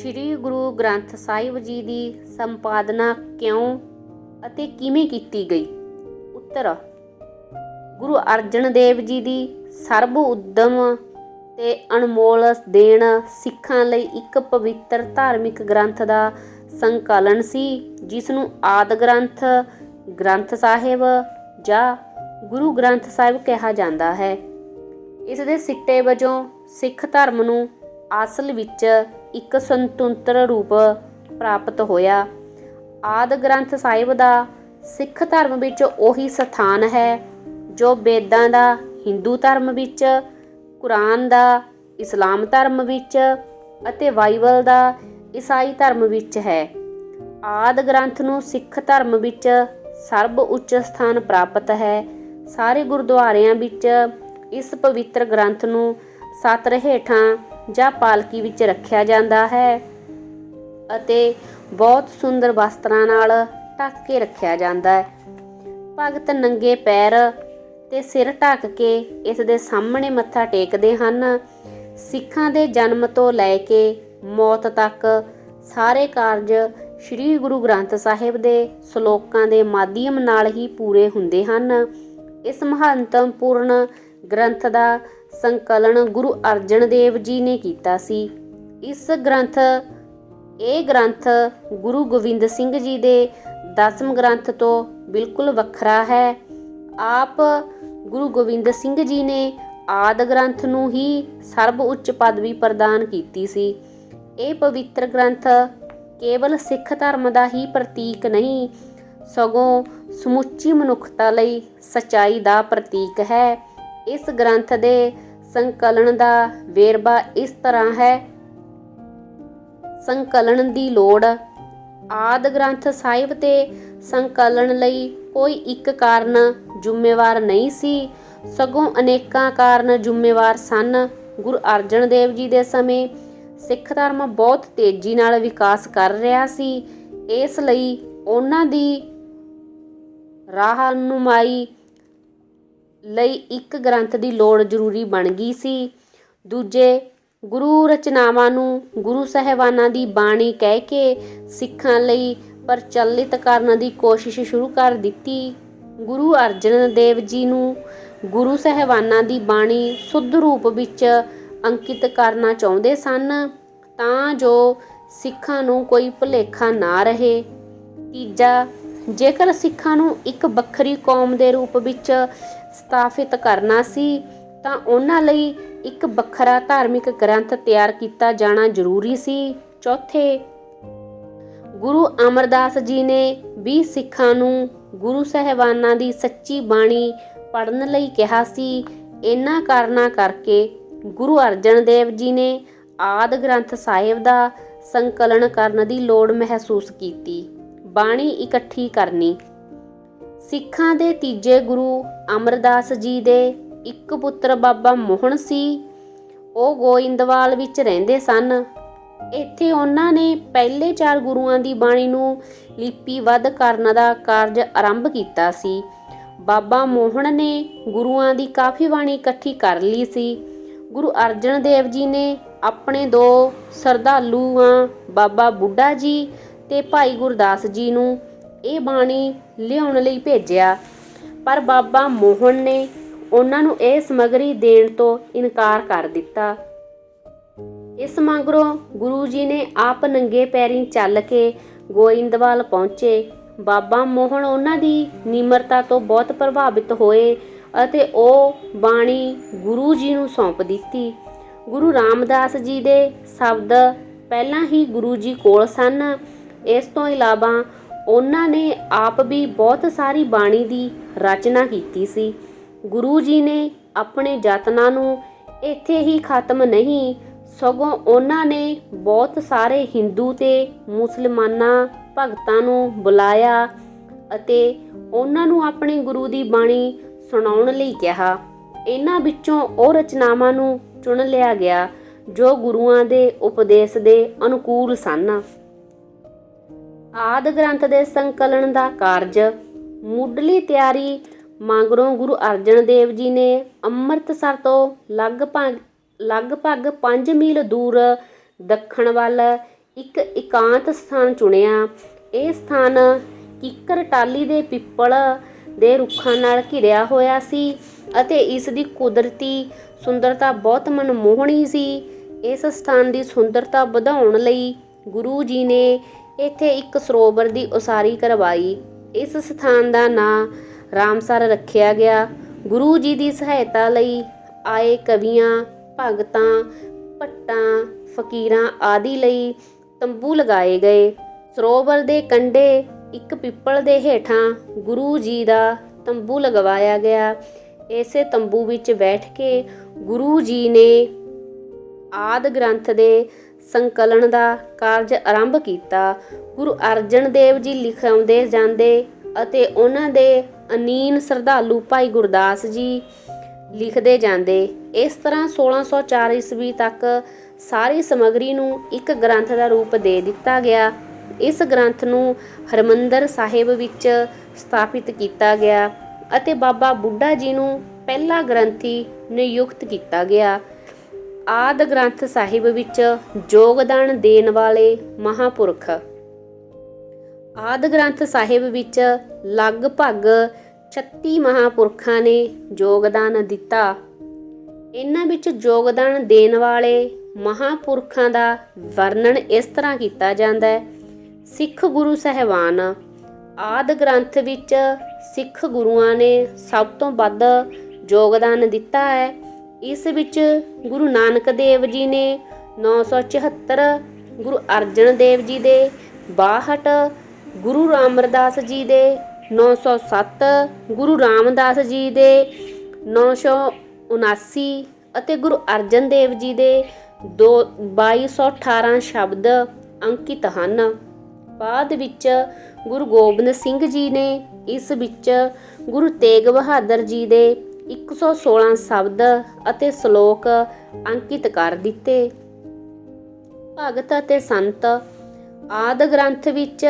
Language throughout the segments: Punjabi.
ਸ੍ਰੀ ਗੁਰੂ ਗ੍ਰੰਥ ਸਾਹਿਬ ਜੀ ਦੀ ਸੰਪਾਦਨਾ ਕਿਉਂ ਅਤੇ ਕਿਵੇਂ ਕੀਤੀ ਗਈ? ਉੱਤਰ, ਗੁਰੂ ਅਰਜਨ ਦੇਵ ਜੀ ਦੀ ਸਰਬ ਉਦਮ ਤੇ ਅਨਮੋਲ ਦੇਣ ਸਿੱਖਾਂ ਲਈ ਇੱਕ ਪਵਿੱਤਰ ਧਾਰਮਿਕ ਗ੍ਰੰਥ ਦਾ ਸੰਕਲਨ ਸੀ, ਜਿਸ ਨੂੰ ਆਦ ਗ੍ਰੰਥ ਗ੍ਰੰਥ ਸਾਹਿਬ ਜਾਂ ਗੁਰੂ ਗ੍ਰੰਥ ਸਾਹਿਬ ਕਿਹਾ ਜਾਂਦਾ ਹੈ। ਇਸ ਦੇ ਸਿੱਟੇ ਵਜੋਂ ਸਿੱਖ ਧਰਮ ਨੂੰ ਅਸਲ ਵਿੱਚ ਇੱਕ ਸੁਤੰਤਰ ਰੂਪ ਪ੍ਰਾਪਤ ਹੋਇਆ। ਆਦ ਗ੍ਰੰਥ ਸਾਹਿਬ ਦਾ ਸਿੱਖ ਧਰਮ ਵਿੱਚ ਉਹੀ ਸਥਾਨ ਹੈ, ਜੋ ਵੇਦਾਂ ਦਾ, ਹਿੰਦੂ ਧਰਮ ਵਿੱਚ, ਕੁਰਾਨ ਦਾ, ਇਸਲਾਮ ਧਰਮ ਵਿੱਚ ਅਤੇ ਬਾਈਬਲ ਦਾ ਈਸਾਈ ਧਰਮ ਵਿੱਚ ਹੈ। ਆਦ ਗ੍ਰੰਥ ਨੂੰ ਸਿੱਖ ਧਰਮ ਵਿੱਚ ਸਰਬ ਉੱਚ ਸਥਾਨ ਪ੍ਰਾਪਤ ਹੈ। ਸਾਰੇ ਗੁਰਦੁਆਰਿਆਂ ਵਿੱਚ ਇਸ ਪਵਿੱਤਰ ਗ੍ਰੰਥ ਨੂੰ ਸੱਤ ਹੇਠਾਂ ਜਾਂ ਪਾਲਕੀ ਵਿੱਚ ਰੱਖਿਆ ਜਾਂਦਾ ਹੈ ਅਤੇ ਬਹੁਤ ਸੁੰਦਰ ਵਸਤਰਾਂ ਨਾਲ ਢੱਕ ਕੇ ਰੱਖਿਆ ਜਾਂਦਾ ਹੈ। ਭਗਤ ਨੰਗੇ ਪੈਰ ਤੇ ਸਿਰ ਢੱਕ ਕੇ ਇਸ ਦੇ ਸਾਹਮਣੇ ਮੱਥਾ ਟੇਕਦੇ ਹਨ। ਸਿੱਖਾਂ ਦੇ ਜਨਮ ਤੋਂ ਲੈ ਕੇ ਮੌਤ ਤੱਕ ਸਾਰੇ ਕਾਰਜ ਸ੍ਰੀ ਗੁਰੂ ਗ੍ਰੰਥ ਸਾਹਿਬ ਦੇ ਸ਼ਲੋਕਾਂ ਦੇ ਮਾਧਿਅਮ ਨਾਲ ਹੀ ਪੂਰੇ ਹੁੰਦੇ ਹਨ। ਇਸ ਮਹੱਤਵਪੂਰਨ ਗ੍ਰੰਥ ਦਾ ਸੰਕਲਨ ਗੁਰੂ ਅਰਜਨ ਦੇਵ ਜੀ ਨੇ ਕੀਤਾ ਸੀ। ਇਸ ਗ੍ਰੰਥ, ਇਹ ਗ੍ਰੰਥ ਗੁਰੂ ਗੋਬਿੰਦ ਸਿੰਘ ਜੀ ਦੇ ਦਸਮ ਗ੍ਰੰਥ ਤੋਂ ਬਿਲਕੁਲ ਵੱਖਰਾ ਹੈ। ਆਪ ਗੁਰੂ ਗੋਬਿੰਦ ਸਿੰਘ ਜੀ ਨੇ ਆਦ ਗ੍ਰੰਥ ਨੂੰ ਹੀ ਸਰਬ ਉੱਚ ਪਦਵੀ ਪ੍ਰਦਾਨ ਕੀਤੀ ਸੀ। ਇਹ ਪਵਿੱਤਰ ਗ੍ਰੰਥ ਕੇਵਲ ਸਿੱਖ ਧਰਮ ਦਾ ਹੀ ਪ੍ਰਤੀਕ ਨਹੀਂ, ਸਗੋਂ ਸਮੁੱਚੀ ਮਨੁੱਖਤਾ ਲਈ ਸਚਾਈ ਦਾ ਪ੍ਰਤੀਕ ਹੈ। ਇਸ ਗ੍ਰੰਥ ਦੇ ਸੰਕਲਨ ਦਾ ਵੇਰਵਾ ਇਸ ਤਰ੍ਹਾਂ ਹੈ। ਸੰਕਲਨ ਦੀ ਲੋੜ। ਆਦ ਗ੍ਰੰਥ ਸਾਹਿਬ ਤੇ ਸੰਕਲਨ ਲਈ ਕੋਈ ਇੱਕ ਕਾਰਨ ਜ਼ਿੰਮੇਵਾਰ ਨਹੀਂ ਸੀ। ਸਗੋਂ ਅਨੇਕਾਂ ਕਾਰਨ ਜ਼ਿੰਮੇਵਾਰ ਸਨ। ਗੁਰੂ ਅਰਜਨ ਦੇਵ ਜੀ ਦੇ ਸਮੇਂ ਸਿੱਖ ਧਰਮ ਬਹੁਤ ਤੇਜ਼ੀ ਨਾਲ ਵਿਕਾਸ ਕਰ ਰਿਹਾ ਸੀ। ਇਸ ਲਈ ਉਹਨਾਂ ਦੀ ਰਾਹਨੁਮਾਈ ਲਈ ਇੱਕ ਗ੍ਰੰਥ ਦੀ ਲੋੜ ਜ਼ਰੂਰੀ ਬਣ ਗਈ ਸੀ। ਦੂਜੇ, ਗੁਰੂ ਰਚਨਾਵਾਂ ਨੂੰ ਗੁਰੂ ਸਾਹਿਬਾਨਾਂ ਦੀ ਬਾਣੀ ਕਹਿ ਕੇ ਸਿੱਖਾਂ ਲਈ ਪ੍ਰਚਲਿਤ ਕਰਨ ਦੀ ਕੋਸ਼ਿਸ਼ ਸ਼ੁਰੂ ਕਰ ਦਿੱਤੀ। ਗੁਰੂ ਅਰਜਨ ਦੇਵ ਜੀ ਨੂੰ ਗੁਰੂ ਸਾਹਿਬਾਨਾਂ ਦੀ ਬਾਣੀ ਸੁੱਧ ਰੂਪ ਵਿੱਚ ਅੰਕਿਤ ਕਰਨਾ ਚਾਹੁੰਦੇ ਸਨ, ਤਾਂ ਜੋ ਸਿੱਖਾਂ ਨੂੰ ਕੋਈ ਭੁਲੇਖਾ ਨਾ ਰਹੇ। ਤੀਜਾ, ਜੇਕਰ ਸਿੱਖਾਂ ਨੂੰ ਇੱਕ ਵੱਖਰੀ ਕੌਮ ਦੇ ਰੂਪ ਵਿੱਚ ਸਥਾਪਿਤ ਕਰਨਾ ਸੀ, ਤਾਂ ਉਹਨਾਂ ਲਈ ਇੱਕ ਵੱਖਰਾ ਧਾਰਮਿਕ ਗ੍ਰੰਥ ਤਿਆਰ ਕੀਤਾ ਜਾਣਾ ਜ਼ਰੂਰੀ ਸੀ। ਚੌਥੇ, ਗੁਰੂ ਅਮਰਦਾਸ ਜੀ ਨੇ ਵੀ ਸਿੱਖਾਂ ਨੂੰ ਗੁਰੂ ਸਾਹਿਬਾਨਾਂ ਦੀ ਸੱਚੀ ਬਾਣੀ ਪੜਨ ਲਈ ਕਿਹਾ ਸੀ। ਇਹਨਾਂ ਕਾਰਨਾਂ ਕਰਕੇ ਗੁਰੂ ਅਰਜਨ ਦੇਵ ਜੀ ਨੇ ਆਦ ਗ੍ਰੰਥ ਸਾਹਿਬ ਦਾ ਸੰਕਲਨ ਕਰਨ ਦੀ ਲੋੜ ਮਹਿਸੂਸ ਕੀਤੀ। ਬਾਣੀ ਇਕੱਠੀ ਕਰਨੀ। ਸਿੱਖਾਂ ਦੇ ਤੀਜੇ ਗੁਰੂ ਅਮਰਦਾਸ ਜੀ ਦੇ ਇੱਕ ਪੁੱਤਰ ਬਾਬਾ ਮੋਹਨ ਸੀ। ਉਹ ਗੋਇੰਦਵਾਲ ਵਿੱਚ ਰਹਿੰਦੇ ਸਨ। ਇੱਥੇ ਉਹਨਾਂ ਨੇ ਪਹਿਲੇ ਚਾਰ ਗੁਰੂਆਂ ਦੀ ਬਾਣੀ ਨੂੰ ਲਿਪੀਬੱਧ ਕਰਨ ਦਾ ਕਾਰਜ ਆਰੰਭ ਕੀਤਾ ਸੀ। ਬਾਬਾ ਮੋਹਨ ਨੇ ਗੁਰੂਆਂ ਦੀ ਕਾਫੀ ਬਾਣੀ ਇਕੱਠੀ ਕਰ ਲਈ ਸੀ। ਗੁਰੂ ਅਰਜਨ ਦੇਵ ਜੀ ਨੇ ਆਪਣੇ ਦੋ ਸਰਦਾਲੂਆਂ ਬਾਬਾ ਬੁੱਢਾ ਜੀ ਤੇ ਭਾਈ ਗੁਰਦਾਸ ਜੀ ਨੂੰ ਇਹ ਬਾਣੀ ਲਿਆਉਣ ਲਈ ਭੇਜਿਆ। ਪਰ ਬਾਬਾ ਮੋਹਨ ਨੇ ਉਹਨਾਂ ਨੂੰ ਇਹ ਸਮਗਰੀ ਦੇਣ ਤੋਂ ਇਨਕਾਰ ਕਰ ਦਿੱਤਾ। ਇਸ ਮਗਰੋਂ ਗੁਰੂ ਜੀ ਨੇ ਆਪ ਨੰਗੇ ਪੈਰੀਂ ਚੱਲ ਕੇ ਗੋਇੰਦਵਾਲ ਪਹੁੰਚੇ। ਬਾਬਾ ਮੋਹਨ ਉਹਨਾਂ ਦੀ ਨਿਮਰਤਾ ਤੋਂ ਬਹੁਤ ਪ੍ਰਭਾਵਿਤ ਹੋਏ ਅਤੇ ਉਹ ਬਾਣੀ ਗੁਰੂ ਜੀ ਨੂੰ ਸੌਂਪ ਦਿੱਤੀ। ਗੁਰੂ ਰਾਮਦਾਸ ਜੀ ਦੇ ਸ਼ਬਦ ਪਹਿਲਾਂ ਹੀ ਗੁਰੂ ਜੀ ਕੋਲ ਸਨ। ਇਸ ਤੋਂ ਇਲਾਵਾ ਉਹਨਾਂ ਨੇ ਆਪ ਵੀ ਬਹੁਤ ਸਾਰੀ ਬਾਣੀ ਦੀ ਰਚਨਾ ਕੀਤੀ ਸੀ। ਗੁਰੂ ਜੀ ਨੇ ਆਪਣੇ ਯਤਨਾਂ ਨੂੰ ਇੱਥੇ ਹੀ ਖਤਮ ਨਹੀਂ, ਸਗੋਂ ਉਹਨਾਂ ਨੇ ਬਹੁਤ ਸਾਰੇ ਹਿੰਦੂ ਤੇ ਮੁਸਲਮਾਨਾਂ ਭਗਤਾਂ ਨੂੰ ਬੁਲਾਇਆ ਅਤੇ ਉਹਨਾਂ ਨੂੰ ਆਪਣੇ ਗੁਰੂ ਦੀ ਬਾਣੀ ਸੁਣਾਉਣ ਲਈ ਕਿਹਾ। ਇਹਨਾਂ ਵਿੱਚੋਂ ਉਹ ਰਚਨਾਵਾਂ ਨੂੰ ਚੁਣ ਲਿਆ ਗਿਆ ਜੋ ਗੁਰੂਆਂ ਦੇ ਉਪਦੇਸ਼ ਦੇ ਅਨੁਕੂਲ ਸਨ। ਆਦ ਗ੍ਰੰਥ ਦੇ ਸੰਕਲਨ ਦਾ ਕਾਰਜ। ਮੁੱਢਲੀ ਤਿਆਰੀ ਮਗਰੋਂ ਗੁਰੂ ਅਰਜਨ ਦੇਵ ਜੀ ਨੇ ਅੰਮ੍ਰਿਤਸਰ ਤੋਂ ਲਗਭਗ ਲਗਭਗ 5 ਮੀਲ ਦੂਰ ਦੱਖਣ ਵੱਲ ਇੱਕ ਇਕਾਂਤ ਸਥਾਨ ਚੁਣਿਆ। ਇਹ ਸਥਾਨ ਕਿੱਕਰ ਟਾਲੀ ਦੇ ਪਿੱਪਲ ਦੇ ਰੁੱਖਾਂ ਨਾਲ ਘਿਰਿਆ ਹੋਇਆ ਸੀ ਅਤੇ ਇਸ ਦੀ ਕੁਦਰਤੀ ਸੁੰਦਰਤਾ ਬਹੁਤ ਮਨਮੋਹਣੀ ਸੀ। ਇਸ ਸਥਾਨ ਦੀ ਸੁੰਦਰਤਾ ਵਧਾਉਣ ਲਈ ਗੁਰੂ ਜੀ ਨੇ ਇੱਥੇ ਇੱਕ ਸਰੋਵਰ ਦੀ ਉਸਾਰੀ ਕਰਵਾਈ। ਇਸ ਸਥਾਨ ਦਾ ਨਾਂ ਰਾਮਸਰ ਰੱਖਿਆ ਗਿਆ। ਗੁਰੂ ਜੀ ਦੀ ਸਹਾਇਤਾ ਲਈ ਆਏ ਕਵੀਆਂ, ਭਗਤਾਂ, ਭੱਟਾਂ, ਫਕੀਰਾਂ ਆਦਿ ਲਈ ਤੰਬੂ ਲਗਾਏ ਗਏ। ਸਰੋਵਰ ਦੇ ਕੰਢੇ ਇੱਕ ਪਿੱਪਲ ਦੇ ਹੇਠਾਂ ਗੁਰੂ ਜੀ ਦਾ ਤੰਬੂ ਲਗਵਾਇਆ ਗਿਆ। ਇਸੇ ਤੰਬੂ ਵਿੱਚ ਬੈਠ ਕੇ ਗੁਰੂ ਜੀ ਨੇ ਆਦ ਗ੍ਰੰਥ ਦੇ ਸੰਕਲਨ ਦਾ ਕਾਰਜ ਆਰੰਭ ਕੀਤਾ। ਗੁਰੂ ਅਰਜਨ ਦੇਵ ਜੀ ਲਿਖਾਉਂਦੇ ਜਾਂਦੇ ਅਤੇ ਉਹਨਾਂ ਦੇ ਅਨੀਨ ਸ਼ਰਧਾਲੂ ਭਾਈ ਗੁਰਦਾਸ ਜੀ ਲਿਖਦੇ ਜਾਂਦੇ। ਇਸ ਤਰ੍ਹਾਂ 1604 ਈਸਵੀ ਤੱਕ ਸਾਰੀ ਸਮੱਗਰੀ ਨੂੰ ਇੱਕ ਗ੍ਰੰਥ ਦਾ ਰੂਪ ਦੇ ਦਿੱਤਾ ਗਿਆ। ਇਸ ਗ੍ਰੰਥ ਨੂੰ ਹਰਮੰਦਰ ਸਾਹਿਬ ਵਿੱਚ ਸਥਾਪਿਤ ਕੀਤਾ ਗਿਆ ਅਤੇ ਬਾਬਾ ਬੁੱਢਾ ਜੀ ਨੂੰ ਪਹਿਲਾ ਗ੍ਰੰਥੀ ਨਿਯੁਕਤ ਕੀਤਾ ਗਿਆ। ਆਦ ਗ੍ਰੰਥ ਸਾਹਿਬ ਵਿੱਚ ਯੋਗਦਾਨ ਦੇਣ ਵਾਲੇ ਮਹਾਪੁਰਖ। ਆਦ ਗ੍ਰੰਥ ਸਾਹਿਬ ਵਿੱਚ ਲਗਭਗ 36 ਮਹਾਪੁਰਖਾਂ ਨੇ ਯੋਗਦਾਨ ਦਿੱਤਾ। ਇਹਨਾਂ ਵਿੱਚ ਯੋਗਦਾਨ ਦੇਣ ਵਾਲੇ ਮਹਾਪੁਰਖਾਂ ਦਾ ਵਰਣਨ ਇਸ ਤਰ੍ਹਾਂ ਕੀਤਾ ਜਾਂਦਾ ਹੈ। ਸਿੱਖ ਗੁਰੂ ਸਹਿਬਾਨ, ਆਦ ਗ੍ਰੰਥ ਵਿੱਚ ਸਿੱਖ ਗੁਰੂਆਂ ਨੇ ਸਭ ਤੋਂ ਵੱਧ ਯੋਗਦਾਨ ਦਿੱਤਾ ਹੈ। ਇਸ ਵਿੱਚ ਗੁਰੂ ਨਾਨਕ ਦੇਵ ਜੀ ਨੇ 974 ਗੁਰੂ ਅਰਜਨ ਦੇਵ ਜੀ ਦੇ 62 ਗੁਰੂ ਰਾਮਰਦਾਸ ਜੀ ਦੇ 907 ਗੁਰੂ ਰਾਮਦਾਸ ਜੀ ਦੇ 979 ਅਤੇ ਗੁਰੂ ਅਰਜਨ ਦੇਵ ਜੀ ਦੇ ਦੋ 2218 ਸ਼ਬਦ ਅੰਕਿਤ ਹਨ। ਬਾਅਦ ਵਿੱਚ ਗੁਰੂ ਗੋਬਿੰਦ ਸਿੰਘ ਜੀ ਨੇ ਇਸ ਵਿੱਚ ਗੁਰੂ ਤੇਗ ਬਹਾਦਰ ਜੀ ਦੇ 116 ਸ਼ਬਦ ਅਤੇ ਸ਼ਲੋਕ ਅੰਕਿਤ ਕਰ ਦਿੱਤੇ। ਭਗਤ ਅਤੇ ਸੰਤ ਆਦ ਗ੍ਰੰਥ ਵਿੱਚ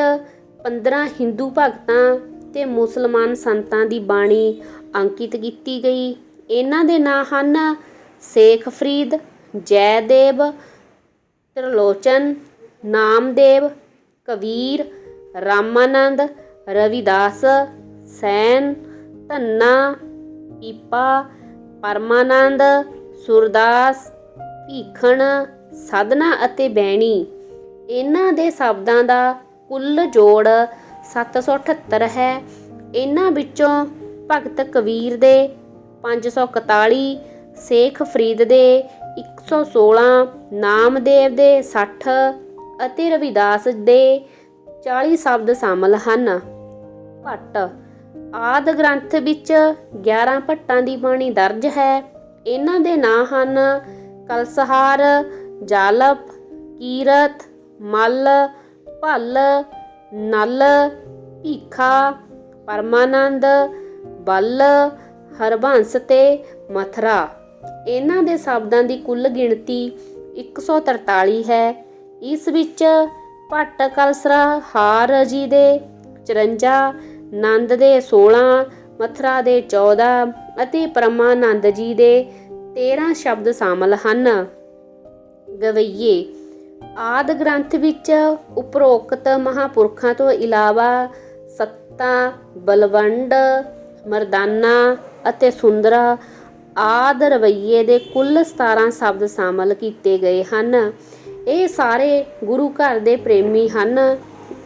15 ਹਿੰਦੂ ਭਗਤਾਂ ਤੇ ਮੁਸਲਮਾਨ ਸੰਤਾਂ ਦੀ ਬਾਣੀ ਅੰਕਿਤ ਕੀਤੀ ਗਈ। ਇਹਨਾਂ ਦੇ ਨਾਂ ਹਨ ਸੇਖ ਫਰੀਦ, ਜੈਦੇਵ, ਤ੍ਰਿਲੋਚਨ, ਨਾਮਦੇਵ, ਕਬੀਰ, ਰਾਮਾਨੰਦ, ਰਵਿਦਾਸ, ਸੈਨ, ਧੰਨਾ ਪੀਪਾ ਪਰਮਾਨੰਦ, ਸੁਰਦਾਸ, ਭੀਖਣ ਸਾਧਨਾ ਅਤੇ ਬੈਣੀ। ਇਹਨਾਂ ਦੇ ਸ਼ਬਦਾਂ ਦਾ ਕੁੱਲ ਜੋੜ 778 ਹੈ। ਇਹਨਾਂ ਵਿੱਚੋਂ ਭਗਤ ਕਬੀਰ ਦੇ 541 ਸੇਖ ਫਰੀਦ ਦੇ 116 ਨਾਮਦੇਵ ਦੇ 60 ਅਤੇ ਰਵਿਦਾਸ ਦੇ 40 ਸ਼ਬਦ ਸ਼ਾਮਲ ਹਨ। ਭੱਟ ਆਦ ਗ੍ਰੰਥ ਵਿੱਚ 11 ਭੱਟਾਂ ਦੀ ਬਾਣੀ ਦਰਜ ਹੈ। ਇਹਨਾਂ ਦੇ ਨਾਂ ਹਨ ਕਲਸਹਾਰ, ਜਾਲਪ, ਕੀਰਤ, ਮੱਲ, ਭੱਲ, ਨਲ, ਭੀਖਾ, ਪਰਮਾਨੰਦ, ਬੱਲ, ਹਰਬੰਸ ਤੇ ਮਥਰਾ। ਇਹਨਾਂ ਦੇ ਸ਼ਬਦਾਂ ਦੀ ਕੁੱਲ ਗਿਣਤੀ 143 ਹੈ। ਇਸ ਵਿੱਚ ਭੱਟ ਕਲਸਰਾ, ਹਾਰ ਜੀ ਦੇ 54 ਨੰਦ ਦੇ 16 ਮਥਰਾ ਦੇ 14 ਅਤੇ ਪਰਮਾਨੰਦ ਜੀ ਦੇ 13 ਸ਼ਬਦ ਸ਼ਾਮਲ ਹਨ। ਗਵਈਏ, ਆਦ ਗ੍ਰੰਥ ਵਿੱਚ ਉਪਰੋਕਤ ਮਹਾਪੁਰਖਾਂ ਤੋਂ ਇਲਾਵਾ ਸੱਤਾ, ਬਲਵੰਡ, ਮਰਦਾਨਾ ਅਤੇ ਸੁੰਦਰਾ ਆਦ ਰਵਈਏ ਦੇ ਕੁੱਲ 17 ਸ਼ਬਦ ਸ਼ਾਮਲ ਕੀਤੇ ਗਏ ਹਨ। ਇਹ ਸਾਰੇ ਗੁਰੂ ਘਰ ਦੇ ਪ੍ਰੇਮੀ ਹਨ।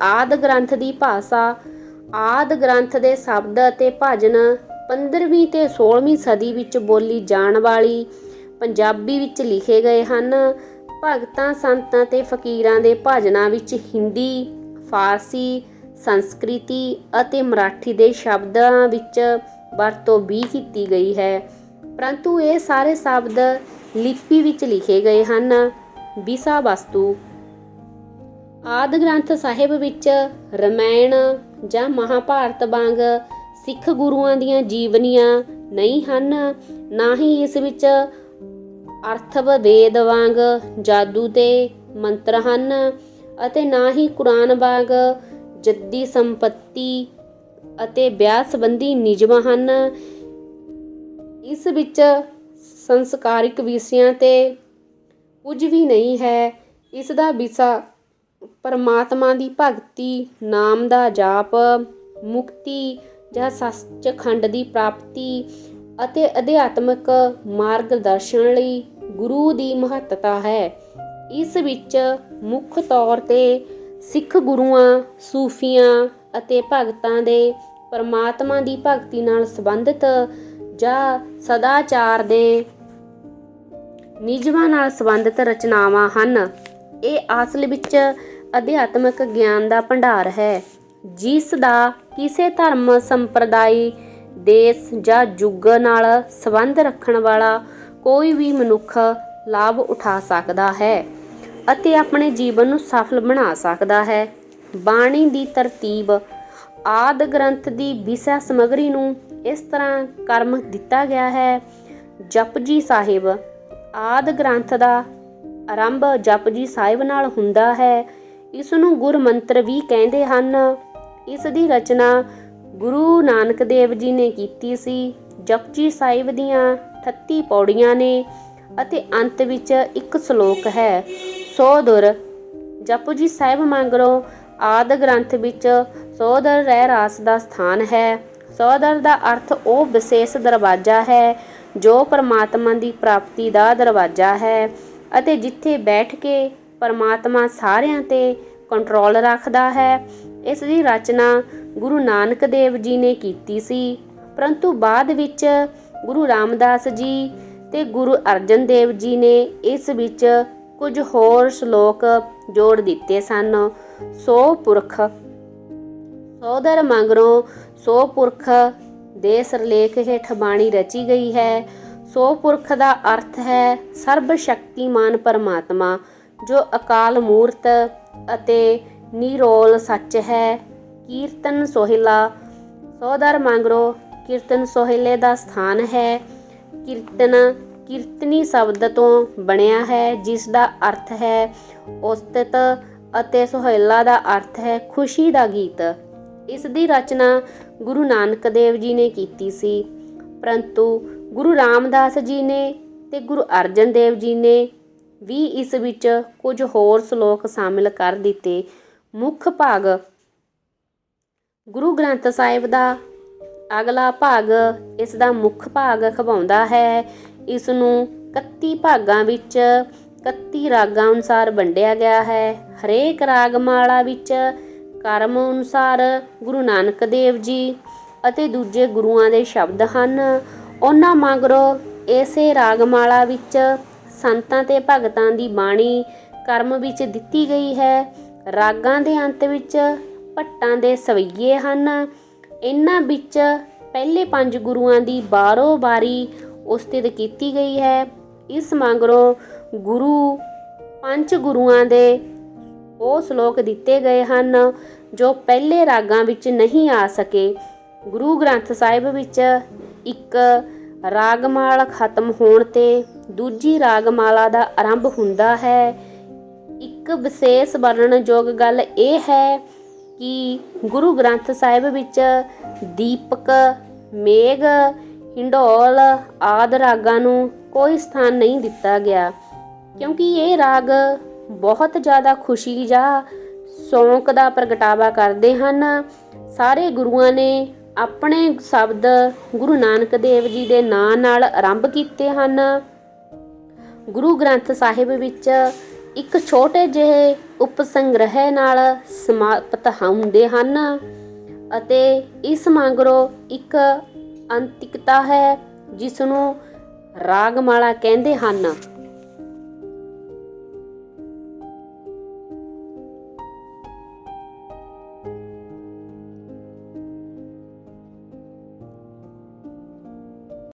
ਆਦ ਗ੍ਰੰਥ ਦੀ ਭਾਸ਼ਾ ਆਦ ਗ੍ਰੰਥ ਦੇ ਸ਼ਬਦ ਅਤੇ ਭਜਨ 15ਵੀਂ ਤੇ 16ਵੀਂ ਸਦੀ ਵਿੱਚ ਬੋਲੀ ਜਾਣ ਵਾਲੀ ਪੰਜਾਬੀ ਵਿੱਚ ਲਿਖੇ ਗਏ ਹਨ। ਭਗਤਾਂ, ਸੰਤਾਂ ਤੇ ਫਕੀਰਾਂ ਦੇ ਭਜਨਾਂ ਵਿੱਚ ਹਿੰਦੀ, ਫਾਰਸੀ, ਸੰਸਕ੍ਰਿਤੀ ਅਤੇ ਮਰਾਠੀ ਦੇ ਸ਼ਬਦਾਂ ਵਿੱਚ ਵਰਤੋਂ ਵੀ ਕੀਤੀ ਗਈ ਹੈ। ਪਰੰਤੂ ਇਹ ਸਾਰੇ ਸ਼ਬਦ ਲਿਪੀ ਵਿੱਚ ਲਿਖੇ ਗਏ ਹਨ। ਵਿਸਾ ਵਸਤੂ। ਆਦ ਗ੍ਰੰਥ ਸਾਹਿਬ ਵਿੱਚ ਰਮਾਇਣ ਜਾਂ ਮਹਾਭਾਰਤ ਵਾਂਗ ਸਿੱਖ ਗੁਰੂਆਂ ਦੀਆਂ ਜੀਵਨੀਆਂ ਨਹੀਂ ਹਨ, ਨਾ ਹੀ ਇਸ ਵਿੱਚ ਅਰਥਵੇਦ ਵਾਂਗ ਜਾਦੂ ਤੇ ਮੰਤਰ ਹਨ ਅਤੇ ਨਾ ਹੀ ਕੁਰਾਨ ਵਾਂਗ ਜੱਦੀ ਸੰਪਤੀ ਅਤੇ ਵਿਆਹ ਸੰਬੰਧੀ ਨਿਯਮ ਹਨ। ਇਸ ਵਿੱਚ ਸੰਸਕਾਰਿਕ ਵਿਸ਼ਿਆਂ ਤੇ ਕੁਝ ਵੀ ਨਹੀਂ ਹੈ। ਇਸ ਦਾ ਵਿਸ਼ਾ ਪਰਮਾਤਮਾ ਦੀ ਭਗਤੀ, ਨਾਮ ਦਾ ਜਾਪ, ਮੁਕਤੀ ਜਾਂ ਸੱਚਖੰਡ ਦੀ ਪ੍ਰਾਪਤੀ ਅਤੇ ਅਧਿਆਤਮਿਕ ਮਾਰਗਦਰਸ਼ਨ ਲਈ ਗੁਰੂ ਦੀ ਮਹੱਤਤਾ ਹੈ। ਇਸ ਵਿੱਚ ਮੁੱਖ ਤੌਰ ਤੇ ਸਿੱਖ ਗੁਰੂਆਂ, ਸੂਫੀਆਂ ਅਤੇ ਭਗਤਾਂ ਦੇ ਪਰਮਾਤਮਾ ਦੀ ਭਗਤੀ ਨਾਲ ਸੰਬੰਧਿਤ ਜਾਂ ਸਦਾਚਾਰ ਦੇ ਨਿਯਮਾਂ ਨਾਲ ਸੰਬੰਧਿਤ ਰਚਨਾਵਾਂ ਹਨ। ਇਹ ਅਸਲ ਵਿੱਚ ਅਧਿਆਤਮਿਕ ਗਿਆਨ ਦਾ ਭੰਡਾਰ ਹੈ। ਜਿਸ ਦਾ ਕਿਸੇ ਧਰਮ, ਸੰਪਰਦਾਇ, ਦੇਸ਼ ਜਾਂ ਯੁੱਗ ਨਾਲ ਸੰਬੰਧ ਰੱਖਣ ਵਾਲਾ ਕੋਈ ਵੀ ਮਨੁੱਖ ਲਾਭ ਉਠਾ ਸਕਦਾ ਹੈ ਅਤੇ ਆਪਣੇ ਜੀਵਨ ਨੂੰ ਸਫਲ ਬਣਾ ਸਕਦਾ ਹੈ। ਬਾਣੀ ਦੀ ਤਰਤੀਬ ਆਦ ਗ੍ਰੰਥ ਦੀ ਵਿਸ਼ਾ ਸਮਗਰੀ ਨੂੰ ਇਸ ਤਰ੍ਹਾਂ ਕਰਮ ਦਿੱਤਾ ਗਿਆ ਹੈ, ਜਪਜੀ ਸਾਹਿਬ। ਆਦ ਗ੍ਰੰਥ ਦਾ ਆਰੰਭ ਜਪਜੀ ਸਾਹਿਬ ਨਾਲ ਹੁੰਦਾ ਹੈ। ਇਸ ਨੂੰ ਗੁਰਮੰਤਰ ਵੀ ਕਹਿੰਦੇ ਹਨ। ਇਸ ਦੀ ਰਚਨਾ ਗੁਰੂ ਨਾਨਕ ਦੇਵ ਜੀ ਨੇ ਕੀਤੀ ਸੀ। ਜਪਜੀ ਸਾਹਿਬ ਦੀਆਂ 38 ਪੌੜੀਆਂ ਨੇ ਅਤੇ ਅੰਤ ਵਿੱਚ ਇੱਕ ਸ਼ਲੋਕ ਹੈ ਸੋਦਰ ਜਪਜੀ ਸਾਹਿਬ ਮੰਗਰੋ ਆਦ ਗ੍ਰੰਥ ਵਿੱਚ ਸੋਦਰ ਰਹਿ ਰਾਸ ਦਾ ਸਥਾਨ ਹੈ। ਸੋਦਰ ਦਾ ਅਰਥ ਉਹ ਵਿਸ਼ੇਸ਼ ਦਰਵਾਜ਼ਾ ਹੈ, ਜੋ ਪਰਮਾਤਮਾ ਦੀ ਪ੍ਰਾਪਤੀ ਦਾ ਦਰਵਾਜ਼ਾ ਹੈ ਅਤੇ ਜਿੱਥੇ ਬੈਠ ਕੇ ਪਰਮਾਤਮਾ ਸਾਰਿਆਂ ਤੇ ਕੰਟਰੋਲ ਰੱਖਦਾ ਹੈ। ਇਸ ਦੀ ਰਚਨਾ ਗੁਰੂ ਨਾਨਕ ਦੇਵ ਜੀ ਨੇ ਕੀਤੀ ਸੀ। ਪਰੰਤੂ ਬਾਅਦ ਵਿੱਚ ਗੁਰੂ ਰਾਮਦਾਸ ਜੀ ਤੇ ਗੁਰੂ ਅਰਜਨ ਦੇਵ ਜੀ ਨੇ ਇਸ ਵਿੱਚ ਕੁਝ ਹੋਰ ਸ਼ਲੋਕ ਜੋੜ ਦਿੱਤੇ ਸਨ। ਸੋ ਪੁਰਖ, ਸੋਦਰ ਮੰਗਰੋਂ ਸੋ ਪੁਰਖ ਦੇ ਸਰਲੇਖ ਹੇਠ ਬਾਣੀ ਰਚੀ ਗਈ ਹੈ। ਸੋ ਪੁਰਖ ਦਾ ਅਰਥ ਹੈ ਸਰਬ ਸ਼ਕਤੀਮਾਨ ਪਰਮਾਤਮਾ। ਜੋ ਅਕਾਲ ਮੂਰਤ ਅਤੇ ਨਿਰੋਲ ਸੱਚ ਹੈ, ਕੀਰਤਨ ਸੋਹਿਲਾ। ਸੋਦਰ ਮੰਗਰੋ, ਕੀਰਤਨ ਸੋਹਿਲੇ ਦਾ ਸਥਾਨ ਹੈ। ਕੀਰਤਨ ਕੀਰਤਨੀ ਸ਼ਬਦ ਤੋਂ ਬਣਿਆ ਹੈ, ਜਿਸ ਦਾ ਅਰਥ ਹੈ ਉਸਤਤ ਅਤੇ ਸੁਹੇਲਾ ਦਾ ਅਰਥ ਹੈ ਖੁਸ਼ੀ ਦਾ ਗੀਤ। ਇਸ ਦੀ ਰਚਨਾ ਗੁਰੂ ਨਾਨਕ ਦੇਵ ਜੀ ਨੇ ਕੀਤੀ ਸੀ। ਪਰੰਤੂ ਗੁਰੂ ਰਾਮਦਾਸ ਜੀ ਨੇ ਤੇ ਗੁਰੂ ਅਰਜਨ ਦੇਵ ਜੀ ਨੇ ਵੀ ਇਸ ਵਿੱਚ ਕੁਝ ਹੋਰ ਸ਼ਲੋਕ ਸ਼ਾਮਿਲ ਕਰ ਦਿੱਤੇ। ਮੁੱਖ ਭਾਗ, ਗੁਰੂ ਗ੍ਰੰਥ ਸਾਹਿਬ ਦਾ ਅਗਲਾ ਭਾਗ ਇਸ ਦਾ ਮੁੱਖ ਭਾਗ ਖਵਾਉਂਦਾ ਹੈ। ਇਸ ਨੂੰ 31 ਭਾਗਾਂ ਵਿੱਚ 31 ਰਾਗਾਂ ਅਨੁਸਾਰ ਵੰਡਿਆ ਗਿਆ ਹੈ। ਹਰੇਕ ਰਾਗਮਾਲਾ ਵਿੱਚ ਕਰਮ ਅਨੁਸਾਰ ਗੁਰੂ ਨਾਨਕ ਦੇਵ ਜੀ ਅਤੇ ਦੂਜੇ ਗੁਰੂਆਂ ਦੇ ਸ਼ਬਦ ਹਨ। ਉਹਨਾਂ ਮਗਰੋਂ ਇਸੇ ਰਾਗਮਾਲਾ ਵਿੱਚ ਸੰਤਾਂ ਤੇ ਭਗਤਾਂ ਦੀ ਬਾਣੀ ਕਰਮ ਵਿੱਚ ਦਿੱਤੀ ਗਈ ਹੈ। ਰਾਗਾਂ ਦੇ ਅੰਤ ਵਿੱਚ ਭੱਟਾਂ ਦੇ ਸਵਈਏ ਹਨ। ਇਹਨਾਂ ਵਿੱਚ ਪਹਿਲੇ ਪੰਜ ਗੁਰੂਆਂ ਦੀ ਬਾਰੋ ਬਾਰੀ ਉਸਤਤ ਕੀਤੀ ਗਈ ਹੈ। ਇਸ ਮਗਰੋਂ ਗੁਰੂ ਪੰਜ ਗੁਰੂਆਂ ਦੇ ਉਹ ਸ਼ਲੋਕ ਦਿੱਤੇ ਗਏ ਹਨ, ਜੋ ਪਹਿਲੇ ਰਾਗਾਂ ਵਿੱਚ ਨਹੀਂ ਆ ਸਕੇ। ਗੁਰੂ ਗ੍ਰੰਥ ਸਾਹਿਬ ਵਿੱਚ ਇੱਕ ਰਾਗਮਾਲ ਖਤਮ ਹੋਣ ਤੇ ਦੂਜੀ ਰਾਗਮਾਲਾ ਦਾ ਆਰੰਭ ਹੁੰਦਾ ਹੈ। ਇੱਕ ਵਿਸ਼ੇਸ਼ ਵਰਣਨਯੋਗ ਗੱਲ ਇਹ ਹੈ ਕਿ ਗੁਰੂ ਗ੍ਰੰਥ ਸਾਹਿਬ ਵਿੱਚ ਦੀਪਕ, ਮੇਘ, ਹਿੰਡੋਲ ਆਦ ਰਾਗਾਂ ਨੂੰ ਕੋਈ ਸਥਾਨ ਨਹੀਂ ਦਿੱਤਾ ਗਿਆ। ਕਿਉਂਕਿ ਇਹ ਰਾਗ ਬਹੁਤ ਜ਼ਿਆਦਾ ਖੁਸ਼ੀ ਜਾਂ ਸ਼ੌਂਕ ਦਾ ਪ੍ਰਗਟਾਵਾ ਕਰਦੇ ਹਨ। ਸਾਰੇ ਗੁਰੂਆਂ ਨੇ ਆਪਣੇ ਸ਼ਬਦ ਗੁਰੂ ਨਾਨਕ ਦੇਵ ਜੀ ਦੇ ਨਾਂ ਨਾਲ ਆਰੰਭ ਕੀਤੇ ਹਨ। ਗੁਰੂ ਗ੍ਰੰਥ ਸਾਹਿਬ ਵਿੱਚ ਇੱਕ ਛੋਟੇ ਜਿਹੇ ਉਪਸੰਗ੍ਰਹਿ ਨਾਲ ਸਮਾਪਤ ਹੁੰਦੇ ਹਨ ਅਤੇ ਇਸ ਮੰਗਰੋ ਇੱਕ ਅੰਤਿਕਤਾ ਹੈ ਜਿਸ ਨੂੰ ਰਾਗਮਾਲਾ ਕਹਿੰਦੇ ਹਨ।